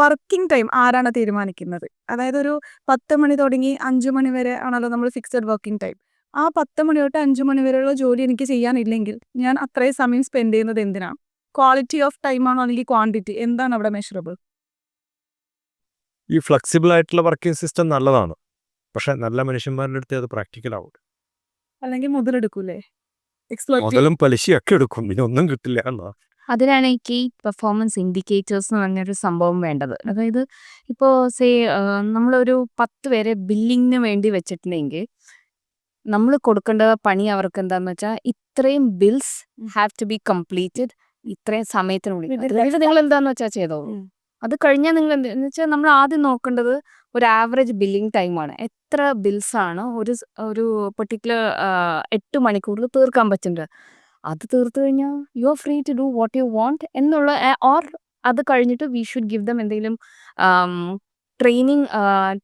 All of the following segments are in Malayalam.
വർക്കിംഗ് ടൈം ആരാണ് തീരുമാനിക്കുന്നത്? അതായത് ഒരു പത്ത് മണി തുടങ്ങി അഞ്ചു മണി വരെ ആണല്ലോ നമ്മൾ ഫിക്സഡ് വർക്കിംഗ് ടൈം. ആ പത്ത് മണി തൊട്ട് അഞ്ചു മണി വരെയുള്ള ജോലി എനിക്ക് ചെയ്യാനില്ലെങ്കിൽ ഞാൻ അത്രയും സമയം സ്പെൻഡ് ചെയ്യുന്നത് എന്തിനാണ് ക്വാളിറ്റി ഓഫ് ടൈം ആണോ അല്ലെങ്കിൽ ക്വാണ്ടിറ്റി? എന്താണ് അവിടെ മെഷറബിൾ? ഈ ഫ്ലെക്സിബിൾ ആയിട്ടുള്ള വർക്കിംഗ് സിസ്റ്റം നല്ലതാണ്. പക്ഷെ നല്ല മനുഷ്യന്മാരുടെ അടുത്ത് അത് പ്രാക്ടിക്കൽ ആവും അല്ലെങ്കിൽ മുതലെടുക്കൂലേ? മുതലും പലിശയൊക്കെ എടുക്കും. പിന്നെ ഒന്നും കിട്ടില്ല എന്നാ. അതിനാണ് ഈ കീ പെർഫോമൻസ് ഇൻഡിക്കേറ്റേഴ്സ് എന്ന് പറഞ്ഞൊരു സംഭവം വേണ്ടത്. അതായത് ഇപ്പോൾ സേ നമ്മളൊരു പത്ത് പേരെ ബില്ലിങ്ങിന് വേണ്ടി വെച്ചിട്ടുണ്ടെങ്കിൽ നമ്മൾ കൊടുക്കേണ്ട പണി അവർക്ക് എന്താന്ന് വെച്ചാൽ ഇത്രയും bills have to be completed ഇത്രയും സമയത്തിനുള്ളിൽ. അതായത് നിങ്ങൾ എന്താന്ന് വെച്ചാൽ ചെയ്തോ അത് കഴിഞ്ഞാൽ നിങ്ങൾ എന്താ വെച്ചാൽ നമ്മൾ ആദ്യം നോക്കേണ്ടത് ഒരു ആവറേജ് ബില്ലിംഗ് ടൈമാണ് എത്ര ബിൽസ് ആണ് ഒരു ഒരു പെർട്ടിക്കുലർ എട്ട് മണിക്കൂറിൽ തീർക്കാൻ പറ്റുന്നത്? അത് തീർത്തു കഴിഞ്ഞാൽ you are free to do what you want എന്നുള്ള ഓർ അത് കഴിഞ്ഞിട്ട് വി ഷുഡ് ഗിവ് ദം എന്തെങ്കിലും ട്രെയിനിങ്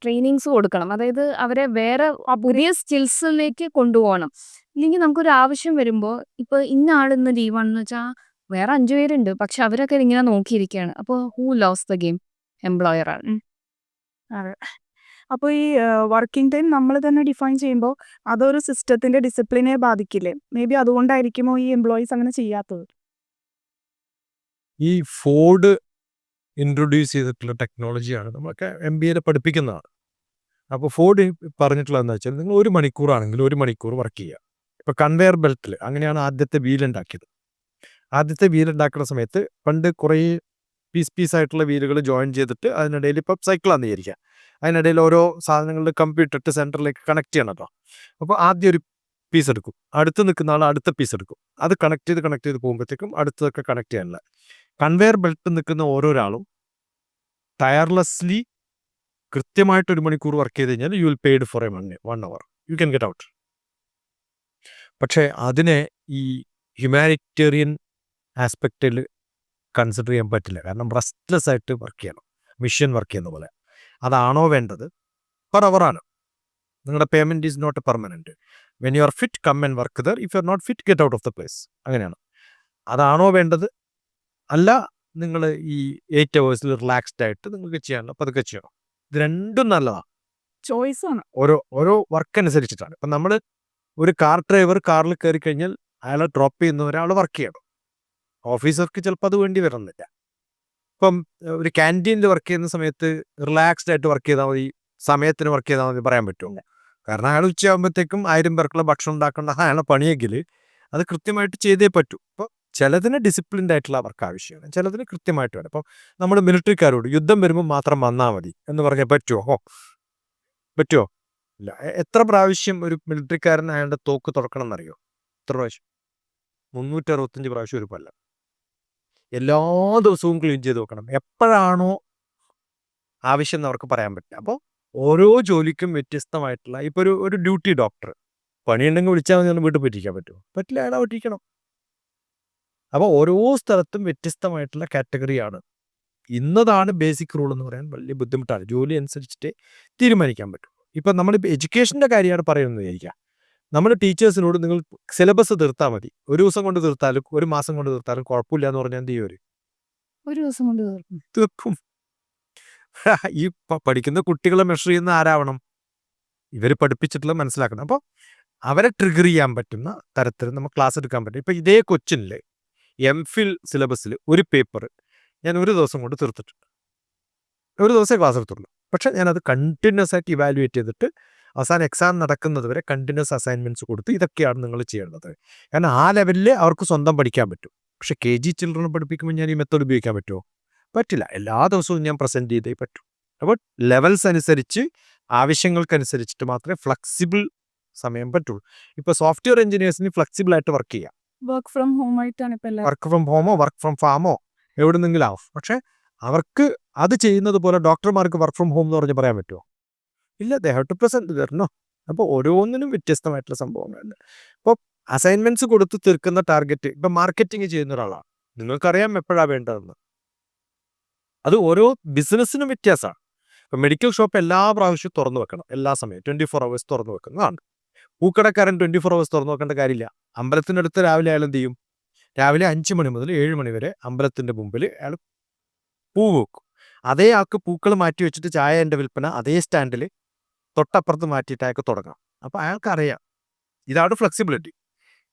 ട്രെയിനിങ്സ് കൊടുക്കണം. അതായത് അവരെ വേറെ പുതിയ സ്കിൽസിലേക്ക് കൊണ്ടുപോകണം. ഇല്ലെങ്കിൽ നമുക്കൊരു ആവശ്യം വരുമ്പോൾ ഇപ്പോൾ ഇന്ന ആൾ ഇന്ന് ലീവാണെന്ന് വെച്ചാൽ വേറെ അഞ്ചു പേരുണ്ട്. പക്ഷെ അവരൊക്കെ ഇങ്ങനെ നോക്കിയിരിക്കുകയാണ് അപ്പോൾ who lose the game employer ആണ്. അപ്പോൾ ഈ വർക്കിംഗ് ടൈം നമ്മൾ തന്നെ ഡിഫൈൻ ചെയ്യുമ്പോൾ അതൊരു സിസ്റ്റത്തിന്റെ ഡിസിപ്ലിനെ ബാധിക്കില്ലേ? മേ ബി അതുകൊണ്ടായിരിക്കുമോ ഈ എംപ്ലോയീസ് അങ്ങനെ ചെയ്യാത്തത്? ഈ ഫോർഡ് ഇൻട്രൊഡ്യൂസ് ചെയ്തിട്ടുള്ള ടെക്നോളജിയാണ് നമ്മളൊക്കെ എം ബി എയിൽ പഠിപ്പിക്കുന്നതാണ്. അപ്പോൾ ഫോർഡ് പറഞ്ഞിട്ടുള്ളത് എന്താ വെച്ചാൽ നിങ്ങൾ ഒരു മണിക്കൂറാണെങ്കിൽ ഒരു മണിക്കൂർ വർക്ക് ചെയ്യുക. ഇപ്പോൾ കൺവെയർ ബെൽറ്റിൽ അങ്ങനെയാണ് ആദ്യത്തെ വീൽ ഉണ്ടാക്കിയത് ആദ്യത്തെ വീൽ ഉണ്ടാക്കുന്ന സമയത്ത് പണ്ട് കുറേ പീസ് പീസ് ആയിട്ടുള്ള വീലുകൾ ജോയിൻ ചെയ്തിട്ട് അതിനിടയിൽ ഇപ്പം സൈക്കിളാന്ന് വിചാരിക്കുക. അതിനിടയിൽ ഓരോ സാധനങ്ങളുടെ കമ്പ്യൂട്ടർ ഇട്ട് സെന്ററിലേക്ക് കണക്ട് ചെയ്യണം കേട്ടോ അപ്പോൾ ആദ്യം ഒരു പീസ് എടുക്കും. അടുത്ത് നിൽക്കുന്ന ആൾ അടുത്ത പീസ് എടുക്കും. അത് കണക്ട് ചെയ്ത് കണക്ട് ചെയ്ത് പോകുമ്പോഴത്തേക്കും അടുത്തതൊക്കെ കണക്ട് ചെയ്യാനുള്ള. കൺവെയർ ബെൽറ്റ് നിൽക്കുന്ന ഓരോരാളും ടയർലെസ്ലി കൃത്യമായിട്ട് ഒരു മണിക്കൂർ വർക്ക് ചെയ്ത് കഴിഞ്ഞാൽ you will paid for a one one hour you can get out പക്ഷേ അതിനെ ഈ ഹ്യൂമാനിറ്റേറിയൻ ആസ്പെക്റ്റിൽ കൺസിഡർ ചെയ്യാൻ പറ്റില്ല. കാരണം റെസ്റ്റ്ലെസ് ആയിട്ട് വർക്ക് ചെയ്യണം. മിഷൻ വർക്ക് ചെയ്യുന്ന പോലെ. അതാണോ വേണ്ടത്? പെർ അവറാണ് നിങ്ങളുടെ payment is not permanent when you are fit come and work there if you are not fit get out of the place അങ്ങനെയാണ്. അതാണോ വേണ്ടത്? അല്ല നിങ്ങൾ ഈ എയ്റ്റ് അവേഴ്സിൽ റിലാക്സ്ഡ് ആയിട്ട് നിങ്ങൾക്ക് ചെയ്യാനുള്ള പതുക്കെ ചെയ്യണം. ഇത് രണ്ടും നല്ലതാണ് ചോയ്സ് ആണ്. ഓരോ ഓരോ വർക്ക് അനുസരിച്ചിട്ടാണ്. ഇപ്പം നമ്മൾ ഒരു കാർ ഡ്രൈവർ കാറിൽ കയറി കഴിഞ്ഞാൽ അയാളെ ഡ്രോപ്പ് ചെയ്യുന്ന ഒരാൾ വർക്ക് ചെയ്യണം. ഓഫീസർക്ക് ചിലപ്പോൾ അത് വേണ്ടി വരുന്നില്ല. ഇപ്പം ഒരു ക്യാന്റീനിൽ വർക്ക് ചെയ്യുന്ന സമയത്ത് റിലാക്സ്ഡ് ആയിട്ട് വർക്ക് ചെയ്താൽ മതി സമയത്തിന് വർക്ക് ചെയ്താൽ മതി പറയാൻ പറ്റുമോ കാരണം അയാൾ ഉച്ചയാകുമ്പോഴത്തേക്കും ആയിരം പേർക്കുള്ള ഭക്ഷണം ഉണ്ടാക്കേണ്ട അയാളെ പണിയെങ്കിൽ അത് കൃത്യമായിട്ട് ചെയ്തേ പറ്റൂ. അപ്പോൾ ചിലതിന് ഡിസിപ്ലിൻഡ് ആയിട്ടുള്ള വർക്ക് ആവശ്യമാണ് ചിലതിന് കൃത്യമായിട്ട് വേണം. അപ്പോൾ നമ്മൾ മിലിറ്ററിക്കാരോട് യുദ്ധം വരുമ്പോൾ മാത്രം വന്നാൽ മതി എന്ന് പറഞ്ഞാൽ പറ്റുമോ ഓ പറ്റുമോ ഇല്ല. എത്ര പ്രാവശ്യം ഒരു മിലിറ്ററിക്കാരൻ അയാളുടെ തോക്ക് തുറക്കണം എന്നറിയോ എത്ര പ്രാവശ്യം? മുന്നൂറ്റി അറുപത്തഞ്ച് പ്രാവശ്യം ഒരു കൊല്ലം. എല്ലാ ദിവസവും ക്ലീൻ ചെയ്ത് വെക്കണം. എപ്പോഴാണോ ആവശ്യം എന്ന് അവർക്ക് പറയാൻ പറ്റില്ല അപ്പോൾ ഓരോ ജോലിക്കും വ്യത്യസ്തമായിട്ടുള്ള ഇപ്പോൾ ഒരു ഒരു ഡ്യൂട്ടി ഡോക്ടർ പണിയുണ്ടെങ്കിൽ വിളിച്ചാൽ മതി ഒന്ന് വീട്ടിൽ പറ്റിക്കാൻ പറ്റുമോ? പറ്റില്ല അയാളെ പറ്റിക്കണം അപ്പോൾ ഓരോ സ്ഥലത്തും വ്യത്യസ്തമായിട്ടുള്ള കാറ്റഗറിയാണ് ഇന്നതാണ് ബേസിക് റൂൾ എന്ന് പറയാൻ വലിയ ബുദ്ധിമുട്ടാണ്. ജോലി അനുസരിച്ചിട്ട് തീരുമാനിക്കാൻ പറ്റും. ഇപ്പം നമ്മളിപ്പോൾ എഡ്യൂക്കേഷന്റെ കാര്യമാണ് പറയുന്നത് വിചാരിക്കുക. നമ്മൾ ടീച്ചേഴ്സിനോട് നിങ്ങൾ സിലബസ് തീർത്താൽ മതി. ഒരു ദിവസം കൊണ്ട് തീർത്താലും ഒരു മാസം കൊണ്ട് തീർത്താലും കുഴപ്പമില്ല എന്ന് പറഞ്ഞാൽ എന്ത് ചെയ്യും ഒരു ദിവസം കൊണ്ട് തീർക്കും. തീർക്കും. ഈ പഠിക്കുന്ന കുട്ടികളെ മെഷർ ചെയ്യുന്ന ആരാവണം? ഇവർ പഠിപ്പിച്ചിട്ടുള്ള മനസ്സിലാക്കണം. അപ്പോൾ അവരെ ട്രിഗർ ചെയ്യാൻ പറ്റുന്ന തരത്തിൽ നമുക്ക് ക്ലാസ് എടുക്കാൻ പറ്റും. ഇപ്പം ഇതേ കൊച്ചിനിൽ എം ഫിൽ സിലബസിൽ ഒരു പേപ്പർ ഞാൻ ഒരു ദിവസം കൊണ്ട് തീർത്തിട്ടുണ്ട്. ഒരു ദിവസമേ ക്ലാസ് എടുത്തുള്ളൂ. പക്ഷെ ഞാനത് കണ്ടിന്യൂസ് ആയിട്ട് ഇവാലുവേറ്റ് ചെയ്തിട്ട് അവസാനം എക്സാം നടക്കുന്നത് വരെ കണ്ടിന്യൂസ് അസൈൻമെന്റ്സ് കൊടുത്ത് ഇതൊക്കെയാണ് നിങ്ങൾ ചെയ്യേണ്ടത്. കാരണം ആ ലെവലിൽ അവർക്ക് സ്വന്തം പഠിക്കാൻ പറ്റും. പക്ഷെ കെ ജി ചിൽഡ്രനെ പഠിപ്പിക്കുമ്പോൾ ഞാൻ ഈ മെത്തേഡ് ഉപയോഗിക്കാൻ പറ്റുമോ? പറ്റില്ല. എല്ലാ ദിവസവും ഞാൻ പ്രസന്റ് ചെയ്തേ പറ്റൂ. അപ്പോൾ ലെവൽസ് അനുസരിച്ച് ആവശ്യങ്ങൾക്കനുസരിച്ചിട്ട് മാത്രമേ ഫ്ലെക്സിബിൾ സമയം പറ്റുള്ളൂ. ഇപ്പോൾ സോഫ്റ്റ്വെയർ എഞ്ചിനീയേഴ്സിന് ഫ്ലെക്സിബിൾ ആയിട്ട് വർക്ക് ചെയ്യാം. വർക്ക് ഫ്രം ഹോം ആയിട്ടാണ് ഇപ്പോൾ വർക്ക് ഫ്രം ഹോമോ വർക്ക് ഫ്രം ഫാമോ എവിടെ നിന്നെങ്കിലും ആവും. പക്ഷേ അവർക്ക് അത് ചെയ്യുന്നത് പോലെ ഡോക്ടർമാർക്ക് വർക്ക് ഫ്രം ഹോം എന്ന് പറഞ്ഞ് പറയാൻ പറ്റുമോ? ഇല്ല ദേ ഹാവ് ടു പ്രസന്റ് തരണോ അപ്പോൾ ഓരോന്നിനും വ്യത്യസ്തമായിട്ടുള്ള സംഭവങ്ങളുണ്ട്. അപ്പോൾ അസൈൻമെന്റ്സ് കൊടുത്ത് തീർക്കുന്ന ടാർഗറ്റ് ഇപ്പം മാർക്കറ്റിംഗ് ചെയ്യുന്ന ഒരാളാണ്. നിങ്ങൾക്കറിയാം എപ്പോഴാണ് വേണ്ടതെന്ന്. അത് ഓരോ ബിസിനസ്സിനും വ്യത്യാസമാണ്. ഇപ്പം മെഡിക്കൽ ഷോപ്പ് എല്ലാ പ്രാവശ്യവും തുറന്നു വെക്കണം. എല്ലാ സമയവും. ട്വന്റി ഫോർ അവേഴ്സ് തുറന്നു വെക്കുന്നതാണ്. പൂക്കടക്കാരൻ ട്വന്റി ഫോർ അവേഴ്സ് തുറന്നു വെക്കേണ്ട കാര്യമില്ല. അമ്പലത്തിനടുത്ത് രാവിലെ അയാൾ എന്ത് ചെയ്യും രാവിലെ അഞ്ച് മണി മുതൽ ഏഴ് മണി വരെ അമ്പലത്തിന്റെ മുമ്പിൽ അയാൾ പൂ വെക്കും. അതേ ആൾക്ക് പൂക്കൾ മാറ്റി വെച്ചിട്ട് ചായ എന്റെ വിൽപ്പന അതേ സ്റ്റാൻഡിൽ തൊട്ടപ്പുറത്ത് മാറ്റിയിട്ട് അയാൾക്ക് തുടങ്ങാം. അപ്പോൾ അയാൾക്കറിയാം. ഇതാണ് flexibility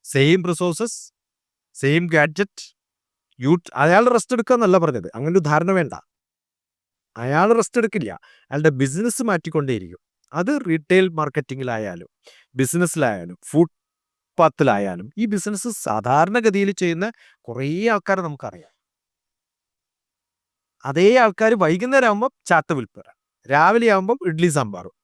same resources same gadget you അയാൾ റെസ്റ്റ് എടുക്കുക എന്നല്ല പറഞ്ഞത്. അങ്ങനെ ഒരു ധാരണ വേണ്ട. അയാൾ റെസ്റ്റ് എടുക്കില്ല. അയാളുടെ ബിസിനസ് മാറ്റിക്കൊണ്ടേയിരിക്കും. അത് റീറ്റെയിൽ മാർക്കറ്റിങ്ങിലായാലും ബിസിനസ്സിലായാലും ഫുഡ് പാത്തിലായാലും ഈ ബിസിനസ് സാധാരണഗതിയിൽ ചെയ്യുന്ന കുറേ ആൾക്കാരെ നമുക്കറിയാം. അതേ ആൾക്കാർ വൈകുന്നേരം ആകുമ്പോൾ ചാത്ത വിൽപ്പന. രാവിലെ ആകുമ്പോൾ ഇഡ്ഡലി സാമ്പാറും.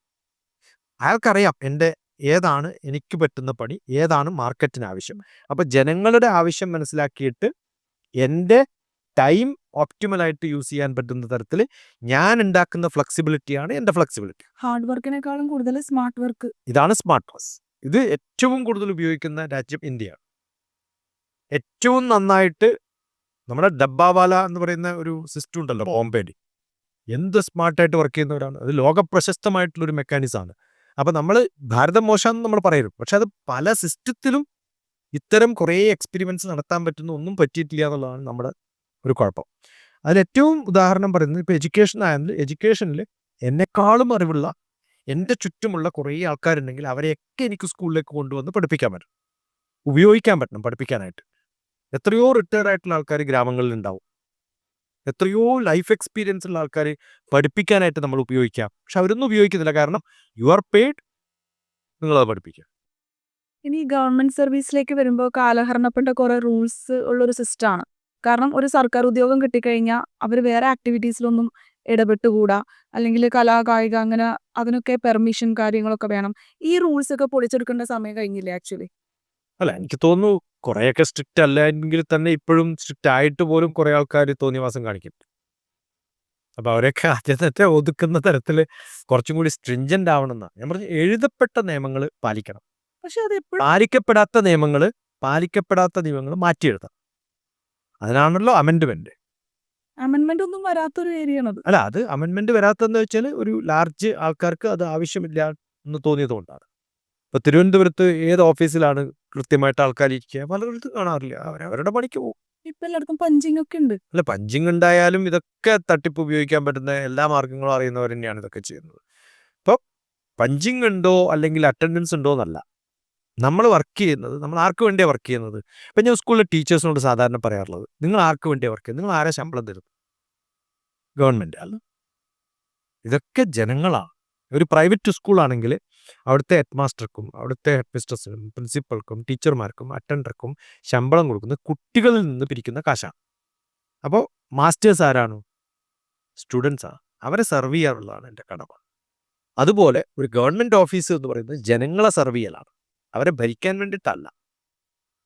അയാൾക്കറിയാം എന്റെ ഏതാണ് എനിക്ക് പറ്റുന്ന പണി ഏതാണ് മാർക്കറ്റിന് ആവശ്യം. അപ്പോൾ ജനങ്ങളുടെ ആവശ്യം മനസ്സിലാക്കിയിട്ട് എന്റെ ടൈം ഓപ്റ്റിമലായിട്ട് യൂസ് ചെയ്യാൻ പറ്റുന്ന തരത്തിൽ ഞാൻ ഉണ്ടാക്കുന്ന ഫ്ലെക്സിബിലിറ്റിയാണ് എന്റെ ഫ്ലെക്സിബിലിറ്റി ഹാർഡ് വർക്കിനേക്കാളും കൂടുതൽ സ്മാർട്ട് വർക്ക് ഇതാണ് സ്മാർട്ട് വർക്ക് ഇത് ഏറ്റവും കൂടുതൽ ഉപയോഗിക്കുന്ന രാജ്യം ഇന്ത്യയാണ് ഏറ്റവും നന്നായിട്ട് നമ്മുടെ ഡബ്ബാവാല എന്ന് പറയുന്ന ഒരു സിസ്റ്റം ഉണ്ടല്ലോ ബോംബേയിൽ എന്ത് സ്മാർട്ടായിട്ട് വർക്ക് ചെയ്യുന്നവരാണ്. അത് ലോക പ്രശസ്തമായിട്ടുള്ളൊരു മെക്കാനിസമാണ് അപ്പം നമ്മൾ ഭാരതം മോശമെന്ന് നമ്മൾ പറയരുത്. പക്ഷെ അത് പല സിസ്റ്റത്തിലും ഇത്തരം കുറേ എക്സ്പെരിമെന്റ്സ് നടത്താൻ പറ്റുന്ന. ഒന്നും പറ്റിയിട്ടില്ല എന്നുള്ളതാണ് നമ്മുടെ ഒരു കുഴപ്പം. അതിൽ ഏറ്റവും ഉദാഹരണം പറയുന്നത് ഇപ്പൊ എഡ്യൂക്കേഷൻ ആയാലും എഡ്യൂക്കേഷനിൽ എന്നെക്കാളും അറിവുള്ള എന്റെ ചുറ്റുമുള്ള കുറേ ആൾക്കാരുണ്ടെങ്കിൽ അവരെയൊക്കെ എനിക്ക് സ്കൂളിലേക്ക് കൊണ്ടുവന്ന് പഠിപ്പിക്കാൻ പറ്റും. ഉപയോഗിക്കാൻ പറ്റണം പഠിപ്പിക്കാനായിട്ട്. എത്രയോ റിട്ടയർഡ് ആയിട്ടുള്ള ആൾക്കാർ ഗ്രാമങ്ങളിൽ ഉണ്ടാവും. എത്രയോ ലൈഫ് എക്സ്പീരിയൻസ് ഉള്ള ആൾക്കാരെ പഠിപ്പിക്കാനായിട്ട് നമ്മൾ ഉപയോഗിക്കാം. പക്ഷെ അവരൊന്നും ഉപയോഗിക്കുന്നില്ല. കാരണം യു ആർ പെയ്ഡ് നിങ്ങളത് പഠിപ്പിക്കുക. ഇനി ഗവൺമെന്റ് സർവീസിലേക്ക് വരുമ്പോൾ കാലഹരണപ്പെട്ട കുറെ റൂൾസ് ഉള്ളൊരു സിസ്റ്റമാണ് കാരണം ഒരു സർക്കാർ ഉദ്യോഗം കിട്ടിക്കഴിഞ്ഞാൽ അവർ വേറെ ആക്ടിവിറ്റീസിലൊന്നും ഇടപെട്ടുകൂടാ. അല്ലെങ്കിൽ കലാ കായിക അങ്ങനെ അതിനൊക്കെ പെർമിഷൻ കാര്യങ്ങളൊക്കെ വേണം. ഈ റൂൾസ് ഒക്കെ പൊളിച്ചെടുക്കേണ്ട സമയം കഴിഞ്ഞില്ലേ ആക്ച്വലി അല്ല എനിക്ക് തോന്നുന്നു കുറേയൊക്കെ സ്ട്രിക്റ്റ് അല്ല എങ്കിൽ തന്നെ ഇപ്പോഴും സ്ട്രിക്റ്റ് ആയിട്ട് പോലും കുറേ ആൾക്കാർ തോന്നിവാസം കാണിക്കും. അപ്പൊ അവരെയൊക്കെ ആദ്യത്തെ ഒതുക്കുന്ന തരത്തിൽ കുറച്ചും കൂടി സ്ട്രിഞ്ചന്റ് ആവണമെന്നാണ് ഞാൻ പറഞ്ഞു എഴുതപ്പെട്ട നിയമങ്ങൾ പാലിക്കണം. പക്ഷെ അത് പാലിക്കപ്പെടാത്ത നിയമങ്ങൾ പാലിക്കപ്പെടാത്ത നിയമങ്ങൾ മാറ്റിയെഴുതാം അതിനാണല്ലോ അമെൻഡ്മെന്റ് അമെന്റ്മെന്റ് ഒന്നും വരാത്തൊരു ഏരിയ ആണ് അത് അല്ല അത് അമെൻഡ്മെന്റ് വരാത്തതെന്ന് വെച്ചാൽ ഒരു ലാർജ് ആൾക്കാർക്ക് അത് ആവശ്യമില്ല എന്ന് തോന്നിയതുകൊണ്ടാണ്. ഇപ്പൊ തിരുവനന്തപുരത്ത് ഏത് ഓഫീസിലാണ് കൃത്യമായിട്ട് ആൾക്കാർ ഇരിക്കുക പലയിടത്തും കാണാറില്ല. അവരവരുടെ പണിക്ക് പോകും. ഇപ്പൊ എല്ലായിടത്തും പഞ്ചിങ് ഒക്കെ ഉണ്ട്. അല്ല പഞ്ചിങ് ഉണ്ടായാലും ഇതൊക്കെ തട്ടിപ്പ് ഉപയോഗിക്കാൻ പറ്റുന്ന എല്ലാ മാർഗങ്ങളും അറിയുന്നവർ തന്നെയാണ് ഇതൊക്കെ ചെയ്യുന്നത്. അപ്പോൾ പഞ്ചിങ് ഉണ്ടോ അല്ലെങ്കിൽ അറ്റൻഡൻസ് ഉണ്ടോ എന്നല്ല. നമ്മൾ വർക്ക് ചെയ്യുന്നത് നമ്മൾ ആർക്ക് വേണ്ടിയാണ് വർക്ക് ചെയ്യുന്നത്? ഇപ്പം ഞാൻ സ്കൂളിലെ ടീച്ചേഴ്സിനോട് സാധാരണ പറയാറുള്ളത് നിങ്ങൾ ആർക്ക് വേണ്ടിയാണ് വർക്ക് ചെയ്യുന്നത്? നിങ്ങൾ ആരെ ശമ്പളം തരുന്നു ഗവൺമെന്റ് അല്ല. ഇതൊക്കെ ജനങ്ങളാണ്. ഒരു പ്രൈവറ്റ് സ്കൂളാണെങ്കിൽ അവിടുത്തെ ഹെഡ് മാസ്റ്റർക്കും അവിടുത്തെ ഹെഡ് മിസ്റ്റേഴ്സിനും പ്രിൻസിപ്പൾക്കും ടീച്ചർമാർക്കും അറ്റൻഡർക്കും ശമ്പളം കൊടുക്കുന്നത് കുട്ടികളിൽ നിന്ന് പിരിക്കുന്ന കാശാണ്. അപ്പോൾ മാസ്റ്റേഴ്സ് ആരാണ്? സ്റ്റുഡൻസാണ് അവരെ സെർവ് ചെയ്യാറുള്ളതാണ് എന്റെ കടമ. അതുപോലെ ഒരു ഗവൺമെന്റ് ഓഫീസ് എന്ന് പറയുന്നത് ജനങ്ങളെ സെർവ് ചെയ്യലാണ്. അവരെ ഭരിക്കാൻ വേണ്ടിയിട്ടല്ല.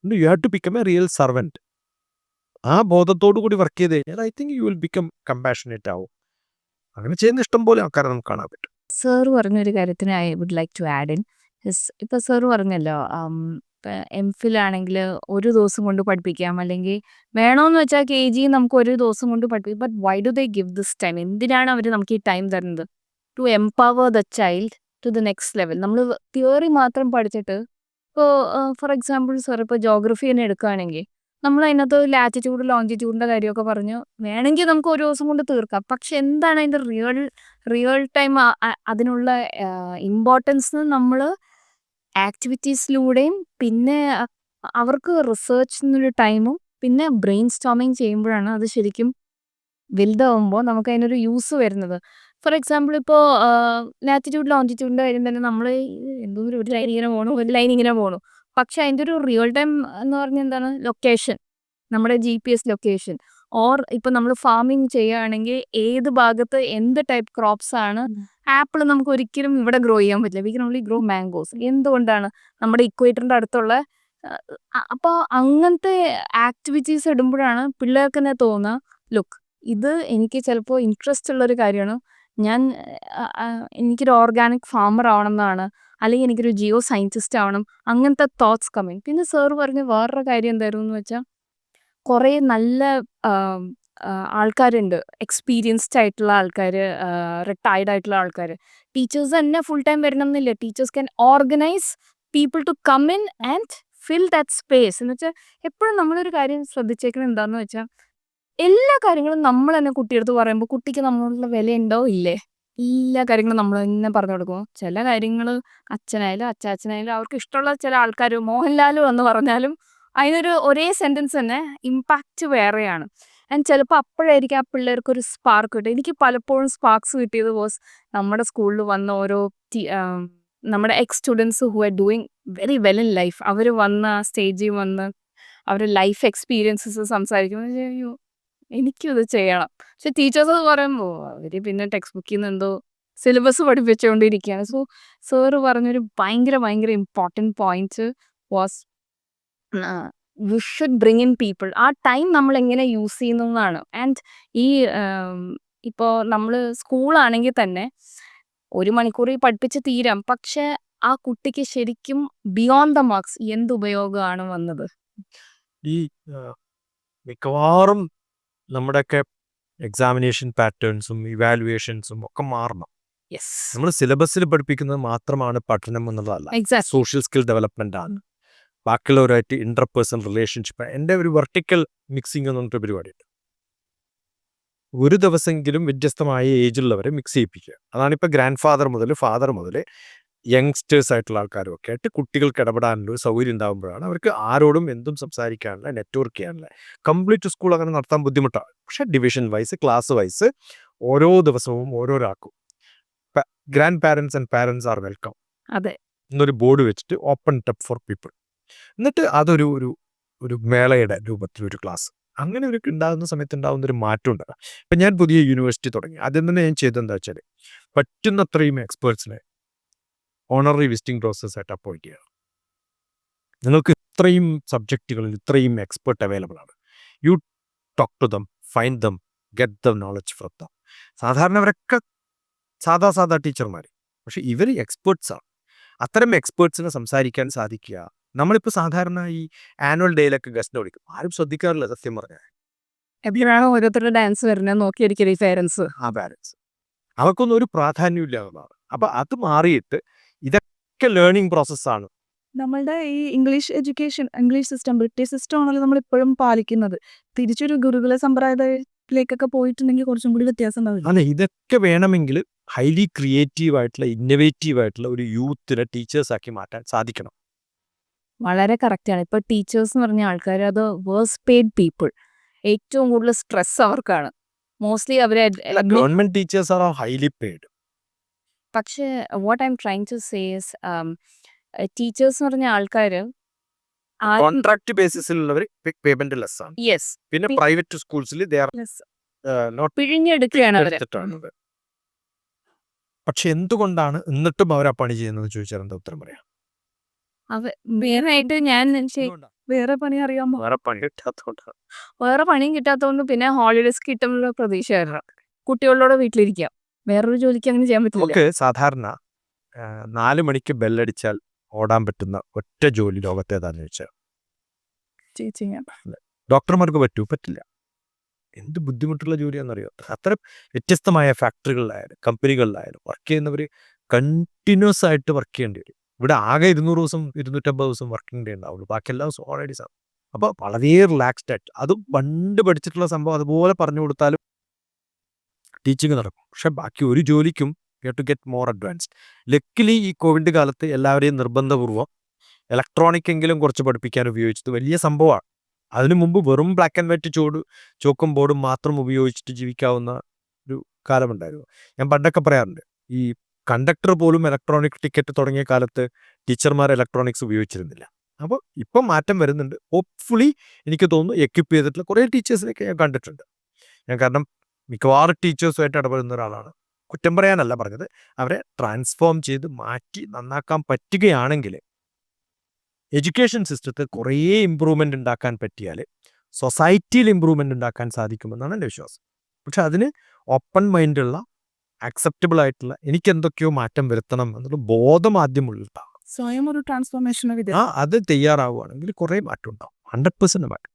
You have to become a real servant ആ ബോധത്തോടു കൂടി വർക്ക് ചെയ്ത് കഴിഞ്ഞാൽ I think you will become compassionate ആവും. അങ്ങനെ ചെയ്യുന്ന ഇഷ്ടം പോലെ ആൾക്കാരെ നമുക്ക് കാണാൻ പറ്റും. സാർ പറഞ്ഞൊരു കാര്യത്തിന് I would like to add in ഇപ്പം സാർ പറഞ്ഞല്ലോ എം ഫിൽ ആണെങ്കിൽ ഒരു ദിവസം കൊണ്ട് പഠിപ്പിക്കാം. അല്ലെങ്കിൽ വേണമെന്ന് വെച്ചാൽ കെ ജി നമുക്ക് ഒരു ദിവസം കൊണ്ട് പഠിപ്പിക്കാം. But why do they give this time എന്തിനാണ് അവർ നമുക്ക് ഈ ടൈം തരുന്നത്? To empower the child to the next level നമ്മൾ തിയറി മാത്രം പഠിച്ചിട്ട് ഇപ്പോൾ ഫോർ എക്സാമ്പിൾ സാർ ഇപ്പോൾ ജോഗ്രഫി തന്നെ എടുക്കുകയാണെങ്കിൽ നമ്മൾ അതിനകത്ത് ലാറ്റിറ്റ്യൂഡ് ലോഞ്ചിറ്റ്യൂഡിന്റെ കാര്യമൊക്കെ പറഞ്ഞു. വേണമെങ്കിൽ നമുക്ക് ഒരു ദിവസം കൊണ്ട് തീർക്കാം. പക്ഷെ എന്താണ് അതിന്റെ റിയൽ റിയൽ ടൈം അതിനുള്ള ഇമ്പോർട്ടൻസ് നമ്മൾ ആക്ടിവിറ്റീസിലൂടെയും പിന്നെ അവർക്ക് അവർക്ക് എന്നൊരു ടൈമും പിന്നെ ബ്രെയിൻ സ്റ്റോമിങ് ചെയ്യുമ്പോഴാണ് അത് ശരിക്കും വലുതാവുമ്പോൾ നമുക്ക് അതിനൊരു യൂസ് വരുന്നത്. ഫോർ എക്സാമ്പിൾ ഇപ്പോൾ ലാറ്റിറ്റ്യൂഡ് ലോഞ്ചിറ്റ്യൂഡിന്റെ കാര്യം തന്നെ നമ്മൾ എന്തോ ഒരു ലൈൻ ഇങ്ങനെ പോകണു ഒരു ലൈൻ ഇങ്ങനെ പോകണു പക്ഷെ അതിന്റെ ഒരു റിയൽ ടൈം എന്ന് പറഞ്ഞാൽ എന്താണ്? ലൊക്കേഷൻ നമ്മുടെ G P S location or ഇപ്പം നമ്മൾ ഫാമിംഗ് ചെയ്യുകയാണെങ്കിൽ ഏത് ഭാഗത്ത് എന്ത് ടൈപ്പ് ക്രോപ്സ് ആണ് ആപ്പിൾ നമുക്ക് ഒരിക്കലും ഇവിടെ ഗ്രോ ചെയ്യാൻ പറ്റില്ല. We can only grow mangoes എന്തുകൊണ്ടാണ്? നമ്മുടെ ഇക്വേറ്ററിന്റെ അടുത്തുള്ള അപ്പോൾ അങ്ങനത്തെ ആക്ടിവിറ്റീസ് ഇടുമ്പോഴാണ് പിള്ളേർക്ക് തന്നെ തോന്നുക ലുക്ക് ഇത് എനിക്ക് ചിലപ്പോൾ ഇൻട്രസ്റ്റ് ഉള്ളൊരു കാര്യമാണ്. ഞാൻ എനിക്കൊരു ഓർഗാനിക് ഫാമർ ആവണം എന്നാണ് അല്ലെങ്കിൽ എനിക്കൊരു ജിയോ സയന്റിസ്റ്റ് ആവണം. അങ്ങനത്തെ തോട്ട്സ് കമ്മിങ് പിന്നെ സാർ പറഞ്ഞ വേറൊരു കാര്യം എന്തായിരുന്നു എന്ന് വെച്ചാൽ കുറേ നല്ല ആൾക്കാരുണ്ട്. എക്സ്പീരിയൻസ്ഡ് ആയിട്ടുള്ള ആൾക്കാർ റിട്ടയർഡ് ആയിട്ടുള്ള ആൾക്കാർ ടീച്ചേഴ്സ് തന്നെ ഫുൾ ടൈം വരണം എന്നില്ല teachers can organise people to come in and fill that space എന്ന് വെച്ചാൽ എപ്പോഴും നമ്മളൊരു കാര്യം ശ്രദ്ധിച്ചേക്കുന്നത് എന്താണെന്ന് വെച്ചാൽ എല്ലാ കാര്യങ്ങളും നമ്മൾ തന്നെ കുട്ടിയെടുത്ത് പറയുമ്പോൾ കുട്ടിക്ക് വില ഉണ്ടോ ഇല്ലേ. എല്ലാ കാര്യങ്ങളും നമ്മൾ തന്നെ പറഞ്ഞു കൊടുക്കും. ചില കാര്യങ്ങൾ അച്ഛനായാലും അച്ചാച്ചനായാലും അവർക്ക് ഇഷ്ടമുള്ള ചില ആൾക്കാർ മോഹൻലാലും എന്ന് പറഞ്ഞാലും അതിനൊരു ഒരേ സെന്റൻസ് തന്നെ ഇമ്പാക്റ്റ് വേറെയാണ്. ആൻഡ് ചിലപ്പോൾ അപ്പോഴായിരിക്കും ആ പിള്ളേർക്ക് ഒരു സ്പാർക്ക് കിട്ടും എനിക്ക് പലപ്പോഴും സ്പാർക്സ് കിട്ടിയത് വാസ് നമ്മുടെ സ്കൂളിൽ വന്ന ഓരോ നമ്മുടെ ex students who are doing very well in life അവർ വന്ന് ആ സ്റ്റേജിൽ വന്ന് അവരുടെ ലൈഫ് എക്സ്പീരിയൻസസ് സംസാരിക്കുമ്പോൾ എനിക്കും ഇത് ചെയ്യണം. പക്ഷെ ടീച്ചേഴ്സ് അത് പറയുമ്പോൾ അവർ പിന്നെ ടെക്സ്റ്റ് ബുക്കിൽ നിന്ന് എന്തോ സിലബസ് പഠിപ്പിച്ചുകൊണ്ടിരിക്കുകയാണ് സോ സാറ് പറഞ്ഞൊരു ഭയങ്കര ഭയങ്കര important point was we should bring in people ആ ടൈം നമ്മൾ എങ്ങനെ യൂസ് ചെയ്യുന്നതാണ് ആൻഡ് ഈ ഇപ്പോൾ നമ്മൾ സ്കൂളാണെങ്കിൽ തന്നെ ഒരു മണിക്കൂറിൽ പഠിപ്പിച്ച് തീരാം. പക്ഷെ ആ കുട്ടിക്ക് ശരിക്കും ബിയോണ്ട് ദ മാർക്സ് എന്ത് ഉപയോഗമാണ് വന്നത്? ഈ മിക്കവാറും നമ്മുടെയൊക്കെ എക്സാമിനേഷൻ പാറ്റേൺസും ഇവാലുവേഷൻസും ഒക്കെ മാറണം. നമ്മൾ സിലബസിൽ പഠിപ്പിക്കുന്നത് മാത്രമാണ് പഠനം എന്നുള്ളതല്ല. സോഷ്യൽ സ്കിൽ ഡെവലപ്മെന്റ് ആണ്. ബാക്കിയുള്ളവരുമായിട്ട് ഇന്റർപേഴ്സണൽ റിലേഷൻഷിപ്പ് എന്റെ ഒരു വെർട്ടിക്കൽ മിക്സിംഗ് എന്ന് പറഞ്ഞിട്ട് പരിപാടിയുണ്ട്. ഒരു ദിവസമെങ്കിലും വ്യത്യസ്തമായ ഏജിലുള്ളവരെ മിക്സ് ചെയ്യിപ്പിക്കുക. അതാണ് ഇപ്പോൾ ഗ്രാൻഡ് ഫാദർ മുതൽ ഫാദർ മുതൽ യങ്സ്റ്റേഴ്സ് ആയിട്ടുള്ള ആൾക്കാരും ഒക്കെ ആയിട്ട് കുട്ടികൾക്ക് ഇടപെടാനുള്ള ഒരു സൗകര്യം ഉണ്ടാകുമ്പോഴാണ് അവർക്ക് ആരോടും എന്തും സംസാരിക്കാനുള്ള നെറ്റ്വർക്ക് ചെയ്യാനുള്ള കംപ്ലീറ്റ് സ്കൂൾ അങ്ങനെ നടത്താൻ ബുദ്ധിമുട്ടാണ് പക്ഷേ ഡിവിഷൻ വൈസ് ക്ലാസ് വൈസ് ഓരോ ദിവസവും ഓരോരാക്കും. Grandparents and parents are welcome അതെ. എന്നൊരു ബോർഡ് വെച്ചിട്ട് ഓപ്പൺ ടപ്പ് ഫോർ പീപ്പിൾ എന്നിട്ട് അതൊരു ഒരു ഒരു മേളയുടെ രൂപത്തിൽ ഒരു ക്ലാസ് അങ്ങനെ ഒരു ഉണ്ടാകുന്ന സമയത്ത് ഉണ്ടാകുന്ന ഒരു മാറ്റം ഉണ്ടാകും ഇപ്പം ഞാൻ പുതിയ യൂണിവേഴ്സിറ്റി തുടങ്ങി. ആദ്യം തന്നെ ഞാൻ ചെയ്തതെന്താ വെച്ചാൽ പറ്റുന്നത്രയും എക്സ്പേർട്സിനെ ഓണററി വിസിറ്റിംഗ് പ്രോസസ്സായിട്ട് അപ്പോയിന്റ് ചെയ്യുക നിങ്ങൾക്ക് ഇത്രയും സബ്ജക്റ്റുകളിൽ ഇത്രയും എക്സ്പേർട്ട് അവൈലബിൾ ആണ്. You talk to them find them get them knowledge from them. സാധാരണ അവരൊക്കെ സാധാ സാധാ ടീച്ചർമാർ. പക്ഷേ ഇവർ എക്സ്പേർട്സ് ആണ്. അത്തരം എക്സ്പേർട്സിനെ സംസാരിക്കാൻ സാധിക്കുക. നമ്മളിപ്പോൾ സാധാരണ ഈ ആനുവൽ ഡേയിലൊക്കെ ഗസ്റ്റിനെ വിളിക്കും. ആരും ശ്രദ്ധിക്കാറില്ല സത്യം പറഞ്ഞാൽ. എപ്പോഴാണ് ഓരോരുത്തരുടെ ഡാൻസ് വരുന്നത്. നോക്കിയിരിക്കും ഈ പേരൻസ്. ആ പാരൻസ്. അവർക്കൊന്നും ഒരു പ്രാധാന്യമില്ല എന്നുള്ളതാണ് അപ്പം അത് മാറിയിട്ട് ഇതൊക്കെ ലേണിംഗ് പ്രോസസ്സാണ് നമ്മളുടെ ഈ English education English system British system ആണല്ലോ നമ്മൾ ഇപ്പോഴും പാലിക്കുന്നത്. തിരിച്ചൊരു ഗുരുകുല സമ്പ്രദായത്തിലേക്കൊക്കെ പോയിട്ടുണ്ടെങ്കിൽ കുറച്ചും കൂടി വ്യത്യാസം ഉണ്ടാവില്ല? അല്ല ഇതൊക്കെ വേണമെങ്കിൽ ഹൈലി ക്രിയേറ്റീവ് ആയിട്ടുള്ള ഇന്നവേറ്റീവ് ആയിട്ടുള്ള ഒരു യൂത്തിനെ ടീച്ചേഴ്സ് ആക്കി മാറ്റാൻ സാധിക്കണം. വളരെ കറക്റ്റാണ് ഇപ്പൊ ടീച്ചേഴ്സ് എന്ന് പറഞ്ഞ ആൾക്കാർ അത് വേഴ്സ് പെയ്ഡ് പീപ്പിൾ ഏറ്റവും കൂടുതൽ സ്ട്രെസ് അവർക്കാണ്. മോസ്റ്റ്ലി അവരെ government teachers are highly paid പക്ഷേ what I'm trying to says teachers എന്ന് പറഞ്ഞ ആൾക്കാർ കോൺട്രാക്ട് ബേസിസിലുള്ളവർ പേയ്മെന്റ് ലെസ് ആണ് യെസ് പിന്നെ പ്രൈവറ്റ് സ്കൂൾസിൽ ദേ ആർ നോട്ട് പിഴിഞ്ഞെടുക്കുകയാണ് അവരെ. എടുത്തിട്ടാണ് പക്ഷെ എന്തുകൊണ്ടാണ് എന്നിട്ടും അവർ ആ പണി ചെയ്യുന്നത് ചോദിച്ചാൽ എന്താ ഉത്തരം പറയാം? വേറെ ആയിട്ട് ഞാൻ ശരി- വേറെ പണി അറിയാമോ? വേറെ പണി കിട്ടാത്തതുകൊണ്ടാണ് വേറെ പണിയും കിട്ടാത്തതുകൊണ്ട് പിന്നെ ഹോളിഡേസ് കിട്ടുമ്പോൾ പ്രതീക്ഷ വരണം കുട്ടികളോട് വീട്ടിലിരിക്കാം. വേറൊരു ജോലിക്ക് അങ്ങനെ ചെയ്യാൻ പറ്റില്ല. നമുക്ക് സാധാരണ നാല് മണിക്ക് ബെല്ലടിച്ചാൽ ഓടാൻ പറ്റുന്ന ഒറ്റ ജോലി ലോകത്തേതാന്ന് ചോദിച്ചാൽ ടീച്ചിങ് ഡോക്ടർമാർക്ക് പറ്റൂ? പറ്റില്ല. എന്ത് ബുദ്ധിമുട്ടുള്ള ജോലിയാണെന്നറിയോ അത്ര വ്യത്യസ്തമായ ഫാക്ടറികളിലായാലും കമ്പനികളിലായാലും വർക്ക് ചെയ്യുന്നവർ കണ്ടിന്യൂസ് ആയിട്ട് വർക്ക് ചെയ്യേണ്ടി വരും. ഇവിടെ ആകെ ഇരുന്നൂറ് ദിവസം ഇരുന്നൂറ്റമ്പത് ദിവസം വർക്കിംഗ് ഡേ ഉണ്ടാവുള്ളൂ. ബാക്കി എല്ലാ ദിവസവും ഓൾറെഡി സാർ അപ്പോൾ വളരെ റിലാക്സ്ഡ് ആയിട്ട് അതും പണ്ട് പഠിച്ചിട്ടുള്ള സംഭവം അതുപോലെ പറഞ്ഞു കൊടുത്താലും ടീച്ചിങ് നടക്കും. പക്ഷെ ബാക്കി ഒരു ജോലിക്കും you to get more advanced luckily ഈ കോവിഡ് കാലത്ത് എല്ലാവരെയും നിർബന്ധപൂർവം ഇലക്ട്രോണിക് എങ്കിലും കുറച്ച് പഠിപ്പിക്കാൻ ഉപയോഗിച്ചത് വലിയ സംഭവമാണ്. അതിനു മുമ്പ് വെറും ബ്ലാക്ക് ആൻഡ് വൈറ്റ് ചോട് ചോക്കും ബോർഡും മാത്രം ഉപയോഗിച്ചിട്ട് ജീവിക്കാവുന്ന ഒരു കാലമുണ്ടായിരുന്നു. ഞാൻ പണ്ടൊക്കെ പറയാറുണ്ട് ഈ കണ്ടക്ടർ പോലും ഇലക്ട്രോണിക് ടിക്കറ്റ് തുടങ്ങിയ കാലത്ത് ടീച്ചർമാർ ഇലക്ട്രോണിക്സ് ഉപയോഗിച്ചിരുന്നില്ല. അപ്പോൾ ഇപ്പം മാറ്റം വരുന്നുണ്ട്. ഹോപ്പ്ഫുള്ളി എനിക്ക് തോന്നുന്നു എക്യുപ്പ് ചെയ്തിട്ടുള്ള കുറേ ടീച്ചേഴ്സിനൊക്കെ ഞാൻ കണ്ടിട്ടുണ്ട്. ഞാൻ കാരണം മിക്കവാറും ടീച്ചേഴ്സുമായിട്ട് ഇടപെടുന്ന ഒരാളാണ്. കുറ്റം പറയാനല്ല പറഞ്ഞത്. അവരെ ട്രാൻസ്ഫോം ചെയ്ത് മാറ്റി നന്നാക്കാൻ പറ്റുകയാണെങ്കിൽ എഡ്യൂക്കേഷൻ സിസ്റ്റത്തിൽ കുറേ ഇമ്പ്രൂവ്മെന്റ് ഉണ്ടാക്കാൻ പറ്റിയാൽ സൊസൈറ്റിയിൽ ഇമ്പ്രൂവ്മെന്റ് ഉണ്ടാക്കാൻ സാധിക്കുമെന്നാണ് എന്റെ വിശ്വാസം. പക്ഷെ അതിന് ഓപ്പൺ മൈൻഡുള്ള ആക്സെപ്റ്റബിൾ ആയിട്ടുള്ള എനിക്ക് എന്തൊക്കെയോ മാറ്റം വരുത്തണം എന്നുള്ള ബോധം ആദ്യം ഉള്ളിട്ടാണ് സ്വയം ഒരു ട്രാൻസ്ഫോർമേഷൻ ആ അത് തയ്യാറാവുകയാണെങ്കിൽ കുറേ മാറ്റം ഉണ്ടാവും. ഹൺഡ്രഡ് പെർസെന്റ് മാറ്റം.